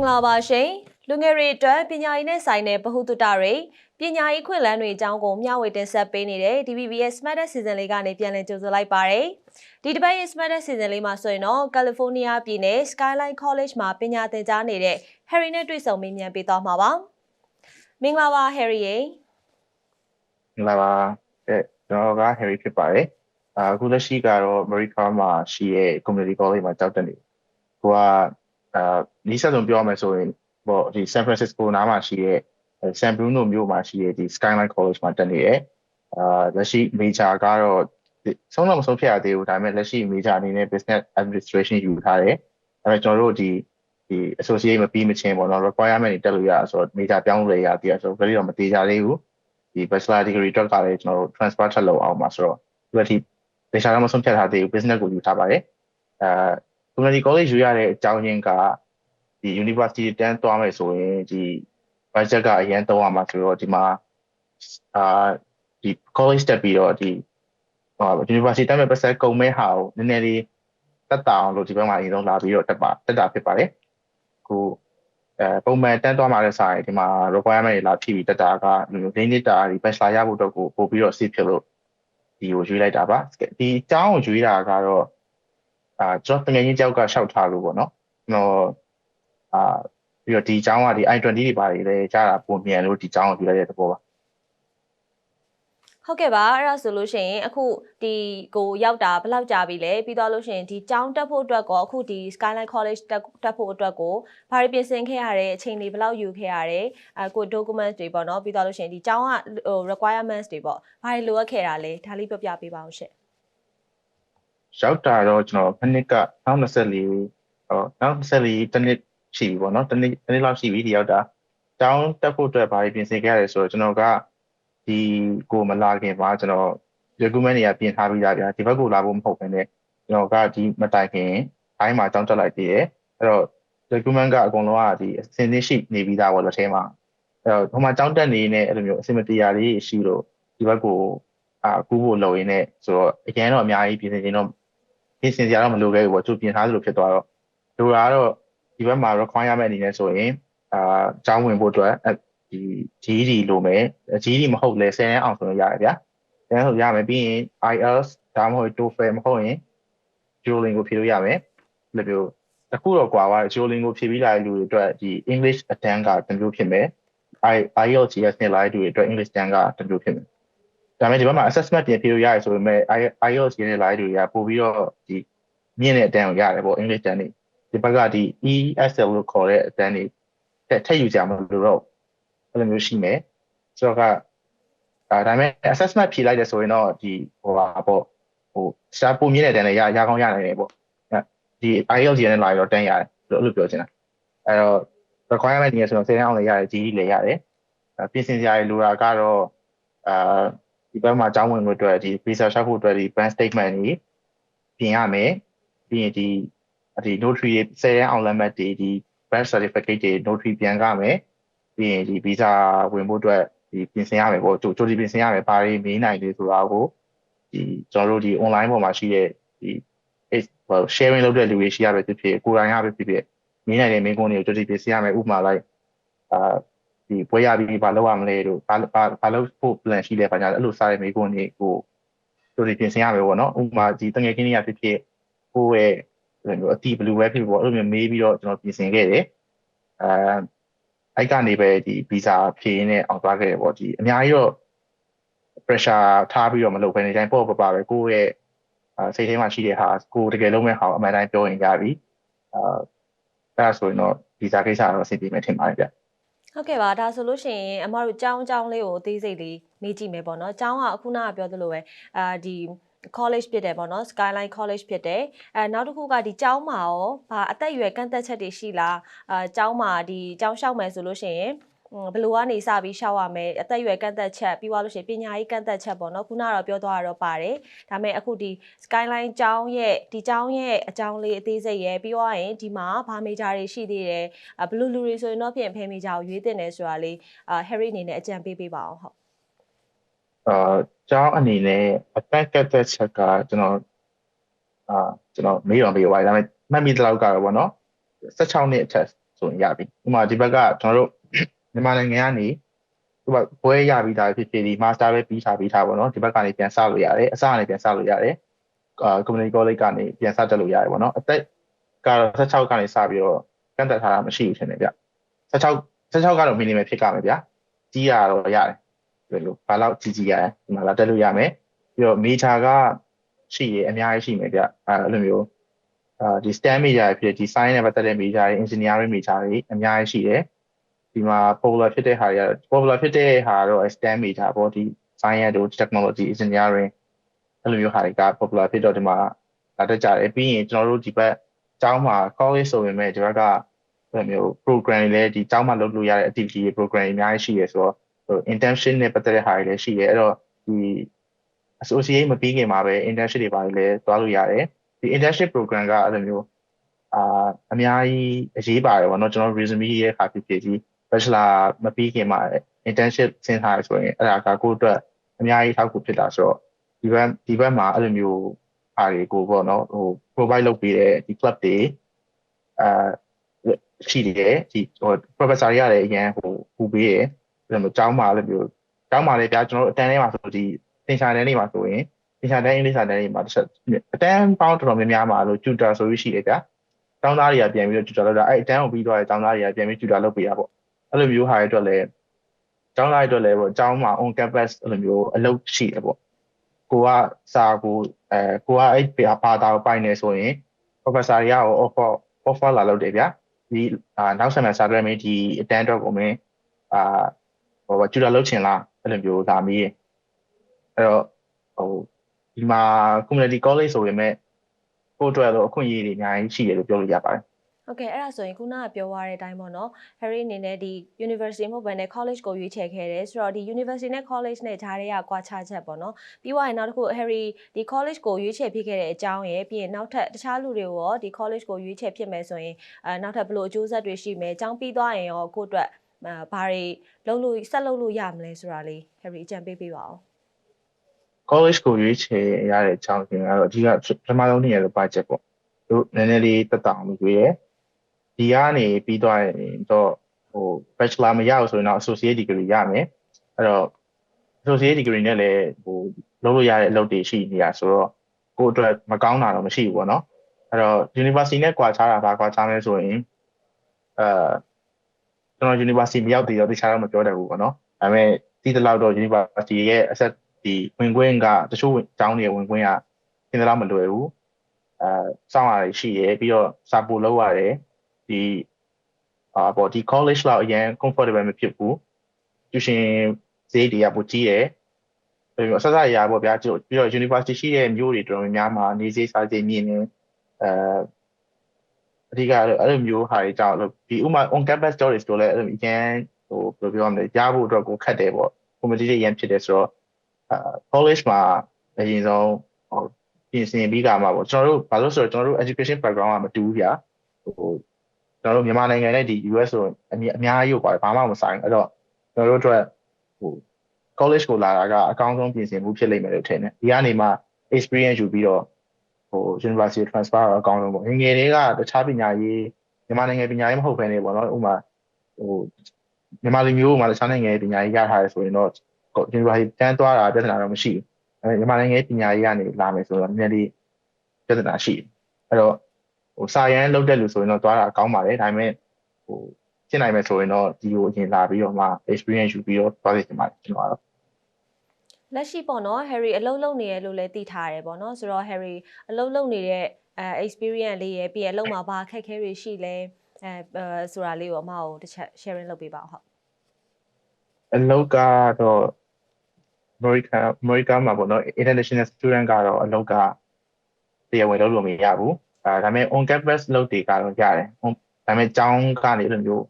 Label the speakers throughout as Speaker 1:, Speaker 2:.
Speaker 1: င်္ဂလာပါရှင်လူငယ်တွေအတွက်ပညာရေးနဲ့ဆိုင်တဲ့ဗဟုသုတတွေပညာရေးခွင့်လန်းတွေအကြောင်းကိုမျှဝေတင်ဆက်ပေးနေတဲ့ DBBS Smart Season လေးကနေပြန်လည်ကြိုဆိုလိုက်ပါရယ်ဒီတစ်ပတ်ရဲ့ Smart Season လေးမှာဆိုရင်တော့ကယ်လီဖိုးနီးယားပြည်နယ် Skyline College မှာပညာသင်ကြားနေတဲ့ Harry နဲ့တွေ့ဆုံမေးမြန်းပေးသွားမှာပါမင်္ဂလာပါ Harry ရေ
Speaker 2: မင်္ဂလာပါအဲကျွန်တော်က Harry ဖြစ်ပါတယ်အခုလက်ရှိကတော့ America မှာရှိရဲ့ Community College မှာကျောင်းတက်နေကိုက အာနီးစပ်ဆုံးပြောရမယ်ဆိုရင်ပေါ့ဒီ San Francisco နားမှာရှိရဲ့ San Bruno မြို့မှာရှိရဲ့ဒီ Skyline College မှာတက်နေရအာလက်ရှိ major ကတော့ဆုံးတော့မဆုံးဖြတ်ရသေးဘူးဒါပေမဲ့လက်ရှိ major အနေနဲ့ business administration ယူထားတယ်အဲကျွန်တော်တို့ဒီဒီ associate မပြီးမချင်းပေါ့နော် requirement တွေတက်လို့ရဆိုတော့ major ပြောင်းလဲရပြီးဆိုတော့ very တော့မသေးကြသေးဘူးဒီ bachelor degree အတွက်ကလည်းကျွန်တော်တို့ transfer ထပ်လုပ်အောင်ပါဆိုတော့ဒီလိုထိဒေရှာတော့မဆုံးဖြတ်ထားသေးဘူး business ကိုယူထားပါတယ်အဲ community college ယူရတဲ့အကြောင်းရင်းကဒီ university တန်းသွားမယ်ဆိုရင်ဒီ budget ကအရင်သုံးရမှာဆိုတော့ဒီမှာအာဒီ college တက်ပြီးတော့ဒီဟို university တက်မဲ့ပတ်သက်ကုန်မဲ့ဟာကိုနည်းနည်းလေးတက်တာအောင်လို့ဒီဘက်မှာအရင်ဆုံးလာပြီးတော့တက်ပါတက်တာဖြစ်ပါတယ်ခုအဲပုံမှန်တန်းသွားမှာတဲ့ဆိုင်ဒီမှာ requirement တွေလာဖြည့်ပြီးတက်တာကဒီနေ့တာဒီ bachelor ရဖို့တော့ကိုပို့ပြီးတော့ safe ဖြစ်လို့ဒီကိုရွေးလိုက်တာပါဒီအကြောင်းကိုရွေးတာကတော့ အာကျွန်တော်တကယ်ချင်းကြောက်ကရှောက်ထားလို့ပေါ့နော်ကျွန်တော်အာပြီးတော့ဒီအကြောင်းကဒီ i20 တွေပါတွေလည်းကြားတာပုံမြန်လို့ဒီအကြောင်းကိုယူလိုက်တဲ့သဘောပါ
Speaker 1: ဟုတ်ကဲ့ပါအဲ့ဒါဆိုလို့ရှိရင်အခုဒီကိုရောက်တာဘယ်လောက်ကြာပြီလဲပြီးတော့လို့ရှိရင်ဒီကျောင်းတက်ဖို့အတွက်ကောအခုဒီ Skyline College တက်တက်ဖို့အတွက်ကိုဘာတွေပြင်ဆင်ခဲ့ရတဲ့အချိန်တွေဘယ်လောက်ယူခဲ့ရတယ်အဲကို documents တွေပေါ့နော်ပြီးတော့လို့ရှိရင်ဒီကျောင်းကဟို requirements တွေပေါ့ဘာတွေလိုအပ်ခဲ့တာလဲဒါလေးပြောပြပေးပါအောင်ရှင့်
Speaker 2: ရောက်တာတော့ကျွန်တော်မနစ်က2024ဟော2024တနစ်ရှိပြီပေါ့နော်တနစ်တနစ်လောက်ရှိပြီဒီရောက်တာတောင်းတက်ဖို့အတွက်ဘာတွေပြင်ဆင်ခဲ့ရလဲဆိုတော့ကျွန်တော်ကဒီကိုမလာခင်မှာကျွန်တော် document တွေကပြင်ထားပြီးသားဗျာဒီဘက်ကိုလာဖို့မဟုတ်ဘဲနဲ့ကျွန်တော်ကဒီမတိုင်ခင်အိုင်းမှာတောင်းတက်လိုက်သေးတယ်အဲ့တော့ document ကအကုန်လုံးကဒီအစင်းသင်းရှိနေပြီးသားပေါ့လက်ထဲမှာအဲ့တော့ဟိုမှာတောင်းတက်နေနေအဲ့လိုမျိုးအစင်မတရားလေးရှိလို့ဒီဘက်ကိုအာကူးဖို့လုပ်ရင်းနဲ့ဆိုတော့အရင်တော့အများကြီးပြင်ဆင်ခြင်းတော့ ပြင်ဆင်စရာတော့မလိုခဲ့ဘူးပေါ့သူပြင်ထားသလိုဖြစ်သွားတော့လိုတာကတော့ဒီဘက်မှာ requirement အနေနဲ့ဆိုရင်အာကျောင်းဝင်ဖို့အတွက်ဒီ GED လိုမယ် GED မဟုတ်လဲ10ရန်အောင်ဆိုရင်ရတယ်ဗျာ10ရန်ဆိုရမယ်ပြီးရင် IELTS ဒါမှမဟုတ် TOEFL မဟုတ်ရင် Duolingo ဖြေလို့ရမယ်ဒီလိုတခုတော့ကွာသွားတယ် Duolingo ဖြေပြီးလာတဲ့လူတွေအတွက်ဒီ English အတန်းကတမျိုးဖြစ်မယ် IELTS နဲ့လာတဲ့လူတွေအတွက် English တန်းကတမျိုးဖြစ်မယ် ဒါပေမဲ့ဒီဘက်မှာ assessment ပြင်ဖြေလို့ရတယ်ဆိုပေမဲ့ IELTS နဲ့လာတဲ့လူတွေကပို့ပြီးတော့ဒီမြင့်တဲ့အတန်းကိုရတယ်ပေါ့ English တန်းနေဒီဘက်ကဒီ ESL လို့ခေါ်တဲ့အတန်းနေထက်ယူကြမလို့တော့အဲ့လိုမျိုးရှိမယ်ဆိုတော့ကအဲဒါပေမဲ့ assessment ဖြေလိုက်တယ်ဆိုရင်တော့ဒီဟိုပါပေါ့ဟိုရှားပုံမြင့်တဲ့တန်းလည်းရရကောင်းရနိုင်တယ်ပေါ့ဒီ IELTS နဲ့လာပြီးတော့တန်းရတယ်လို့လို့ပြောချင်တာအဲ့တော့ requirement တွေဆိုတော့10တန်းအောင်လည်းရတယ် GD လည်းရတယ်ပြင်ဆင်စရာတွေလိုတာကတော့အာ ဒီဘက်မှာကျောင်းဝင်ဖို့အတွက်ဒီ visa ရှောက်ဖို့အတွက်ဒီ bank statement တွေပြင်ရမယ်ပြီးရင်ဒီဒီ notary 10ရန်အောင်လက်မှတ်တွေဒီ bank certificate တွေ notary ပြန်ကမယ်ပြီးရင်ဒီ visa ဝင်ဖို့အတွက်ဒီပြင်ဆင်ရမယ်ပေါ့ကြိုကြိုပြင်ဆင်ရမယ်ဘာတွေမေးနိုင်လဲဆိုတာကိုဒီကျွန်တော်တို့ဒီ online ပေါ်မှာရှိတဲ့ဒီ sharing လုပ်တဲ့လူတွေရှိရပဲဖြစ်ဖြစ်ကိုယ်တိုင်ရပဲဖြစ်ဖြစ်မေးနိုင်တဲ့မိကုန်းတွေကိုကြိုကြိပြင်ဆင်ရမယ်ဥပမာလိုက်အာဒီ ပွဲရပြီးဘာလုပ်ရမလဲတို့ဘာဘာလုပ်ဖို့ plan ရှိလဲဘာညာအဲ့လိုစားတဲ့မိကုန်းတွေကိုကြိုကြိပြင်ဆင်ရမယ်ပေါ့နော်ဥပမာဒီတငယ်ချင်းတွေကဖြစ်ဖြစ်ကိုယ့်ရဲ့အဲ့လိုမျိုးအတီဘလူးပဲဖြစ်ပေါ့အဲ့လိုမျိုးမေးပြီးတော့ကျွန်တော်ပြင်ဆင်ခဲ့တယ်အဲအဲ့ကနေပဲဒီဗီဇာဖြေနေအောင်သွားခဲ့တယ်ပေါ့ဒီအများကြီးတော့ pressure ထားပြီးတော့မလုပ်ဘဲနေတိုင်းပေါ့ပပပဲကိုယ့်ရဲ့စိတ်ထဲမှာရှိတဲ့ဟာကိုတကယ်လုံးမဲ့ဟာအမှန်တိုင်းပြောရင်ကြပြီအာအဲ့ဒါဆိုရင်တော့ဗီဇာကိစ္စတော့အဆင်ပြေမယ်ထင်ပါတယ်ဗျ
Speaker 1: ဟုတ်ကဲ့ပါဒါဆိုလို့ရှိရင်အမတို့ကြောင်းကြောင်းလေးကိုအသေးစိတ်လေးမေးကြည့်မယ်ပေါ့နော်။ကြောင်းကအခုနကပြောသလိုပဲအာဒီ college ဖြစ်တယ်ပေါ့နော် Skyline College ဖြစ်တယ်အဲနောက်တစ်ခုကဒီကျောင်းမှာရောဘာအသက်အရွယ်ကန့်သက်ချက်တွေရှိလားအဲကျောင်းမှာဒီကျောင်းလျှောက်မယ်ဆိုလို့ရှိရင် ဘယ်လိုကနေစပြီးရှောက်ရမယ်အသက်အရွယ်ကန့်သက်ချက်ပြီးသွားလို့ရှိရင်ပညာရေးကန့်သက်ချက်ပေါ့နော်ခုနကတော့ပြောသွားတော့ပါတယ်ဒါပေမဲ့အခုဒီ skyline ကျောင်းရဲ့ဒီကျောင်းရဲ့အကြောင်းလေးအသေးစိတ်ရဲ့ပြီးသွားရင်ဒီမှာဘာ major တွေရှိသေးတယ်ဘလူလူတွေဆိုရင်တော့ဖြင့်ဖဲ major ကိုရွေးတင်တယ်ဆိုတာလေးအာ Harry အနေနဲ့အကြံပေးပေးပါအောင်ဟုတ်
Speaker 2: အာကျောင်းအနေနဲ့အသက်ကသက်ချက်ကကျွန်တော်အာကျွန်တော်မေးတော့မေးပါဒါပေမဲ့မှတ်မိတဲ့လောက်ကတော့ဗောနော်16နှစ်အထက်ဆိုရင်ရပြီဥပမာဒီဘက်ကကျွန်တော်တို့ မြန်မာနိုင်ငံကနေဥပမာဘွဲရပြီးသားဖြစ်ဖြစ်ဒီ master ပဲပြီးထားပြီးသားပေါ့နော်ဒီဘက်ကနေပြန်စလို့ရတယ်အစကနေပြန်စလို့ရတယ်အာ community college ကနေပြန်စတက်လို့ရတယ်ပေါ့နော်အသက်ကတော့16ကနေစပြီးတော့ကန့်သက်ထားတာမရှိဘူးထင်တယ်ဗျ16 16ကတော့ minimum ဖြစ်ကြမယ်ဗျကြီးရတော့ရတယ်ဘယ်လိုဘာလို့ကြီးကြီးရတယ်ဒီမှာလာတက်လို့ရမယ်ပြီးတော့ major ကရှိရအများကြီးရှိမယ်ဗျအဲလိုမျိုးအာဒီ STEM major ဖြစ်ဒီ science နဲ့ပတ်သက်တဲ့ major တွေ engineering major တွေအများကြီးရှိတယ် ဒီမှာ popular ဖြစ်တဲ့ဟာတွေကတော့ popular ဖြစ်တဲ့ဟာတော့ STEM major ပေါ့ဒီ science တို့ technology engineering အဲ့လိုမျိုးဟာတွေက popular ဖြစ်တော့ဒီမှာလာတက်ကြတယ်ပြီးရင်ကျွန်တော်တို့ဒီဘက်အကြောင်းမှာ college ဆိုပေမဲ့ဒီဘက်ကအဲ့လိုမျိုး program တွေလည်းဒီအကြောင်းမှာလုပ်လို့ရတဲ့ activity တွေ program တွေအများကြီးရှိရဆိုတော့ဟို internship နဲ့ပတ်သက်တဲ့ဟာတွေလည်းရှိတယ်အဲ့တော့ဒီ associate မပြီးခင်မှာပဲ internship တွေပါတယ်လည်းသွားလို့ရတယ်ဒီ internship program ကအဲ့လိုမျိုးအာအများကြီးအရေးပါတယ်ဗောနော်ကျွန်တော် resume ရဲ့အခါဖြစ်ဖြစ်ကြီး bachelor မပြီးခင်မှာ internship ဆင်းထားရဆိုရင်အဲ့ဒါကကိုယ့်အတွက်အများကြီးထောက်ကူဖြစ်တာဆိုတော့ဒီဘက်ဒီဘက်မှာအဲ့လိုမျိုးအားတွေကိုပေါ့နော်ဟို provide လုပ်ပေးတဲ့ဒီ club တွေအာရှိတယ်ဒီဟို professor တွေရတယ်အရင်ဟိုပူပေးတယ်အဲ့လိုမျိုးကျောင်းမှာအဲ့လိုမျိုးကျောင်းမှာလည်းပြကျွန်တော်တို့အတန်းထဲမှာဆိုဒီသင်္ချာတန်းတွေမှာဆိုရင်သင်္ချာတန်းအင်္ဂလိပ်စာတန်းတွေမှာတစ်ချက်အတန်းပေါင်းတော်တော်များများမှာလို့ tutor ဆိုပြီးရှိတယ်ဗျာကျောင်းသားတွေကပြန်ပြီးတော့ tutor လုပ်တာအဲ့အတန်းကိုပြီးတော့ကျောင်းသားတွေကပြန်ပြီး tutor လုပ်ပေးတာပေါ့ အဲ့လိုမျိုးဟာတွေအတွက်လည်းကျောင်းသားတွေအတွက်လည်းပေါ့ကျောင်းမှာ on campus အဲ့လိုမျိုးအလုပ်ရှိတယ်ပေါ့ကိုကစာကိုအဲကိုကအဲ့ဘာသာကိုပိုင်နေဆိုရင် professor တွေကရော offer offer လာလုပ်တယ်ဗျာဒီအာနောက် semester အတွက်မင်းဒီအတန်းအတွက်ကိုမင်းအာဟိုကျူတာလုပ်ချင်လားအဲ့လိုမျိုးဒါမီးအဲ့တော့ဟိုဒီမှာ community college ဆိုပေမဲ့ကိုယ့်အတွက်တော့အခွင့်အရေးတွေအများကြီးရှိတယ်လို့ပြောလို့ရပါတယ်
Speaker 1: ဟုတ်ကဲ့အဲ့ဒါဆိုရင်ခုနကပြောသွားတဲ့အတိုင်းပေါ့နော် Harry အနေနဲ့ဒီ University မဟုတ်ဘဲနဲ့ college ကိုရွေးချယ်ခဲ့တယ်ဆိုတော့ဒီ University နဲ့ college နဲ့ဂျားတွေကကွာခြားချက်ပေါ့နော်ပြီးသွားရင်နောက်တစ်ခု Harry ဒီ college ကိုရွေးချယ်ဖြစ်ခဲ့တဲ့အကြောင်းရယ်ပြီးရင်နောက်ထပ်တခြားလူတွေရောဒီ college ကိုရွေးချယ်ဖြစ်မယ်ဆိုရင်အဲနောက်ထပ်ဘယ်လိုအကျိုးဆက်တွေရှိမယ်အကြောင်းပြီးသွားရင်ရောကိုယ့်အတွက်ဘာတွေလုပ်လို့ဆက်လုပ်လို့ရမလဲဆိုတာလေး Harry အကြံပေးပေးပါဦး
Speaker 2: college ကိုရွေးချယ်ရတဲ့အကြောင်းရင်းကတော့အဓိကပထမဆုံးနေရတဲ့ budget ပေါ့တို့နည်းနည်းလေးတက်တောင်လို့ရွေးရ ဒီကနေပြီးသွားရင်တော့ဟို bachelor မရဘူးဆိုရင်တော့ associate degree ရမယ်အဲ့တော့ associate degree နဲ့လည်းဟိုလုပ်လို့ရတဲ့အလုပ်တွေရှိနေတာဆိုတော့ကိုယ့်အတွက်မကောင်းတာတော့မရှိဘူးပေါ့နော်အဲ့တော့ university နဲ့ကွာခြားတာဘာကွာခြားလဲဆိုရင်အဲကျွန်တော် university မရောက်သေးတော့တခြားတော့မပြောတတ်ဘူးပေါ့နော်ဒါပေမဲ့ဒီတလောက်တော့ university ရဲ့ asset ဒီဝင်ခွင့်ကတချို့ကျောင်းတွေဝင်ခွင့်ကသင်တလားမလွယ်ဘူးအဲစောင့်ရတယ်ရှိရပြီးတော့စာပို့လုပ်ရတယ် ဒီအာပေါ့ဒီ college လောက်အရင် comfortable မဖြစ်ဘူးကျူရှင်ဈေးတွေကပိုကြီးတယ်ပြီးတော့အစစရရပေါ့ဗျာပြီးတော့ university ရှိတဲ့မျိုးတွေတော်တော်များများမှာနေစေးစားစေးမြင့်နေအဲအဓိကအဲ့လိုမျိုးဟာတွေကြောင့်ဒီဥမာ on campus stories တို့လည်းအဲ့လိုအရင်ဟိုဘယ်လိုပြောရမလဲကြားဖို့အတွက်ကိုခက်တယ်ပေါ့ competitive ရန်ဖြစ်တယ်ဆိုတော့အာ college မှာအရင်ဆုံးဟိုပြင်ဆင်ပြီးကမှာပေါ့ကျွန်တော်တို့ဘာလို့ဆိုတော့ကျွန်တော်တို့ education background ကမတူဘူးဗျာဟို ကျွန်တော်တို့မြန်မာနိုင်ငံနဲ့ဒီ US ဆိုအများအများကြီးပါတယ်ဘာမှမဆိုင်အဲ့တော့ကျွန်တော်တို့အတွက်ဟို college ကိုလာတာကအကောင်းဆုံးပြင်ဆင်မှုဖြစ်လိမ့်မယ်လို့ထင်တယ်ဒီကနေမှ experience ယူပြီးတော့ဟို university transfer တော့အကောင်းဆုံးပေါ့ငငယ်တွေကတခြားပညာရေးမြန်မာနိုင်ငံပညာရေးမဟုတ်ဘဲနေပေါ့နော်ဥပမာဟိုမြန်မာလူမျိုးမှာတခြားနိုင်ငံရဲ့ပညာရေးရထားရဆိုရင်တော့ university တန်းသွားတာပြဿနာတော့မရှိဘူးအဲမြန်မာနိုင်ငံရဲ့ပညာရေးကနေလာမယ်ဆိုတော့နည်းနည်းလေးပြဿနာရှိတယ်အဲ့တော့ ဟိုစာရန်လောက်တဲ့လူဆိုရင်တော့သွားတာအကောင်းပါတယ်ဒါပေမဲ့ဟိုဖြစ်နိုင်မယ်ဆိုရင်တော့ဒီကိုအရင်လာပြီးတော့မှ experience ယူပြီးတော့သွားစီချင်ပါတယ်ကျွန်တော်ကတော့
Speaker 1: လက်ရှိပေါ့နော် Harry အလုပ်လုပ်နေရလို့လည်းသိထားရတယ်ပေါ့နော်ဆိုတော့ Harry အလုပ်လုပ်နေတဲ့အဲ experience လေးရပြီးရအလုပ်မှာဘာအခက်အခဲတွေရှိလဲအဲဆိုတာလေးကိုအမကိုတစ်ချက် sharing လုပ်ပေးပါဦးဟုတ်
Speaker 2: အလုပ်ကတော့ America America မှာပေါ့နော် international student ကတော့အလုပ်ကတရားဝင်လုပ်လို့မရဘူး အဲဒါပေမဲ့ on campus လုပ်တွေကတော့ရတယ်ဒါပေမဲ့ကျောင်းကနေလိုမျိုး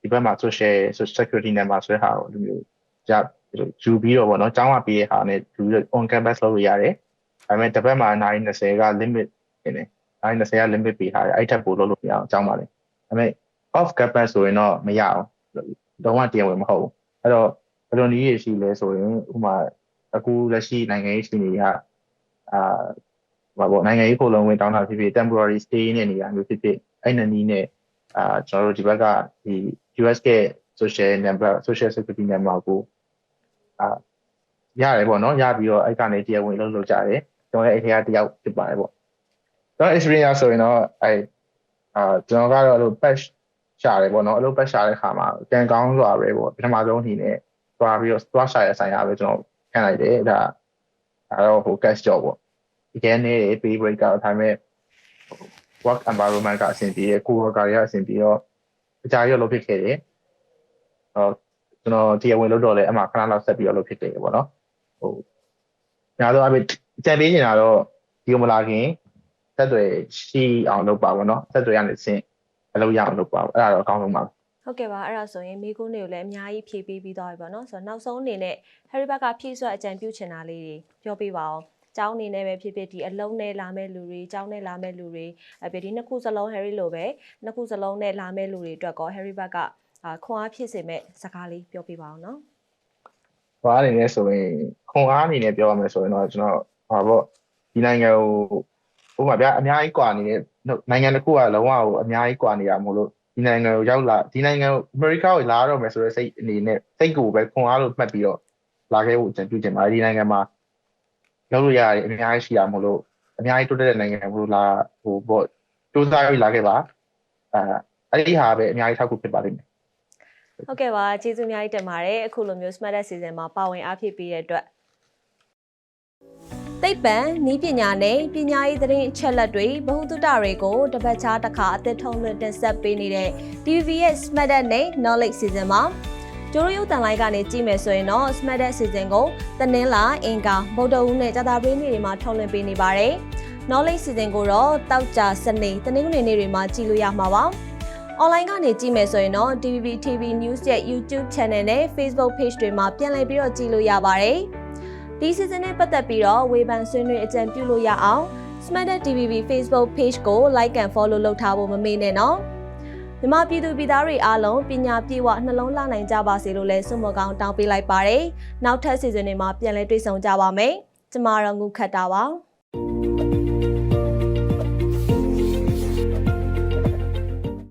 Speaker 2: ဒီဘက်မှာ social social security number ဆွဲဟာလိုမျိုးကြယူပြီးတော့ပေါ့နော်ကျောင်းကပေးတဲ့ဟာနဲ့ယူပြီးတော့ on campus လုပ်လို့ရတယ်ဒါပေမဲ့တစ်ဘက်မှာ920က limit နေတယ်920က limit ပေးထားတယ်အဲ့ထက်ပိုလုပ်လို့မရအောင်ကျောင်းပါလေဒါပေမဲ့ off campus ဆိုရင်တော့မရအောင်တော့တရားဝင်မဟုတ်ဘူးအဲ့တော့ဘယ်လိုနည်းရရှိလဲဆိုရင်ဥပမာအခုလက်ရှိနိုင်ငံရေးရှင်တွေကအာ ဘာပေါ့နိုင်ငံရေးခိုလုံဝင်တောင်းတာဖြစ်ဖြစ် temporary stay နဲ့နေရာမျိုးဖြစ်ဖြစ်အဲ့နည်းနဲ့အာကျွန်တော်တို့ဒီဘက်ကဒီ US က social number social security number ကိုအာရတယ်ပေါ့နော်ရပြီးတော့အဲ့ကနေတရားဝင်လုပ်လုပ်ကြတယ်ကျွန်တော်လည်းအဲ့ထဲကတယောက်ဖြစ်ပါတယ်ပေါ့ကျွန်တော် experience ဆိုရင်တော့အဲ့အာကျွန်တော်ကတော့အဲ့လို patch ရှာတယ်ပေါ့နော်အဲ့လို patch ရှာတဲ့ခါမှာကန်ကောင်းစွာပဲပေါ့ပထမဆုံးအနေနဲ့သွားပြီးတော့သွားရှာရဆိုင်ရပဲကျွန်တော်ခံလိုက်တယ်ဒါအဲ့တော့ဟို cash job ပေါ့ ဒီကနေ့ pay break ကတော့ဒါပေမဲ့ work environment ကအဆင်ပြေတယ်ကိုယ်ဝါကတွေကအဆင်ပြေတော့အကြရောလုပ်ဖြစ်ခဲ့တယ်ဟောကျွန်တော်တရားဝင်လုပ်တော့လဲအမှခဏလောက်ဆက်ပြီးတော့လုပ်ဖြစ်တယ်ပေါ့နော်ဟိုညာတော့အပြင်ကြံပေးနေတာတော့ဒီမလာခင်ဆက်တွေရှိအောင်လုပ်ပါပေါ့နော်ဆက်တွေရနေစင်အလုပ်ရအောင်လုပ်ပါအဲ့ဒါတော့အကောင်းဆုံးပါ
Speaker 1: ဟုတ်ကဲ့ပါအဲ့ဒါဆိုရင်မိကုန်းတွေကိုလည်းအများကြီးဖြည့်ပေးပြီးသွားပြီပေါ့နော်ဆိုတော့နောက်ဆုံးအနေနဲ့ Harry ဘက်ကဖြည့်ဆွတ်အကြံပြုချင်တာလေးတွေပြောပြပါအောင် ကျောင်းအနေနဲ့ပဲဖြစ်ဖြစ်ဒီအလုံးနဲ့လာမဲ့လူတွေကျောင်းနဲ့လာမဲ့လူတွေအပြည့်ဒီနှစ်ခုစလုံး Harry လိုပဲနှစ်ခုစလုံးနဲ့လာမဲ့လူတွေအတွက်ကော Harry ဘက်ကအာခွန်အားဖြစ်စေမဲ့စကားလေးပြောပြပါအောင်နော်
Speaker 2: ဟိုအနေနဲ့ဆိုရင်ခွန်အားအနေနဲ့ပြောရမယ်ဆိုရင်တော့ကျွန်တော်ဟာပေါ့ဒီနိုင်ငံကိုဥပမာဗျာအများကြီးကွာနေတဲ့နိုင်ငံတစ်ခုကလုံးဝကိုအများကြီးကွာနေတာမဟုတ်လို့ဒီနိုင်ငံကိုရောက်လာဒီနိုင်ငံကိုအမေရိကကိုလာတော့မယ်ဆိုတော့စိတ်အနေနဲ့စိတ်ကိုပဲခွန်အားလို့မှတ်ပြီးတော့လာခဲ့ဖို့အကြံပြုချင်ပါတယ်ဒီနိုင်ငံမှာ ရောက်လို့ရတယ်အများကြီးရှိတာမဟုတ်လို့အများကြီးတိုးတက်တဲ့နိုင်ငံမဟုတ်လို့လာဟိုပေါ့စူးစမ်းပြီးလာခဲ့ပါအဲအဲ့ဒီဟာပဲအများကြီးထောက်ကူဖြစ်ပါလိမ့်မယ်
Speaker 1: ဟုတ်ကဲ့ပါကျေးဇူးအများကြီးတင်ပါတယ်အခုလိုမျိုး Smart Desk Season မှာပါဝင်အားဖြည့်ပေးတဲ့အတွက်သိပ္ပံဤပညာနဲ့ပညာရေးသတင်းအချက်အလက်တွေဗဟုသုတတွေကိုတစ်ပတ်ခြားတစ်ခါအသစ်ထုံးလွှင့်တင်ဆက်ပေးနေတဲ့ TV ရဲ့ Smart Desk နဲ့ Knowledge Season မှာ ကျိုးရုပ်တန်လိုင်းကနေကြည့်မယ်ဆိုရင်တော့ Smart Desk Season ကိုတနင်္လာအင်္ဂါဗုဒ္ဓဟူးနဲ့ကြာသပတေးနေ့တွေမှာထုတ်လွှင့်ပေးနေပါတယ်။ Knowledge Season ကိုတော့တောက်ကြစနေတနင်္ဂနွေနေ့တွေမှာကြည့်လို့ရမှာပါ။ online ကနေကြည့်မယ်ဆိုရင်တော့ TVB TV News ရဲ့ YouTube Channel နဲ့ Facebook Page တွေမှာပြန်လည်ပြီးတော့ကြည့်လို့ရပါတယ်။ဒီ season နဲ့ပတ်သက်ပြီးတော့ဝေဖန်ဆွေးနွေးအကြံပြုလို့ရအောင် Smart TVB Facebook Page ကို like and follow လုပ်ထားဖို့မမေ့နဲ့နော်။ မြမပြည်သူပြည်သားတွေအားလုံးပညာပြေဝနှလုံးလှနိုင်ကြပါစေလို့လည်းဆုမကောင်းတောင်းပေးလိုက်ပါတယ်။နောက်ထပ် season တွေမှာပြန်လည်တွေ့ဆုံကြပါမယ်။ကျမတို့ငုခတ်တာပါ။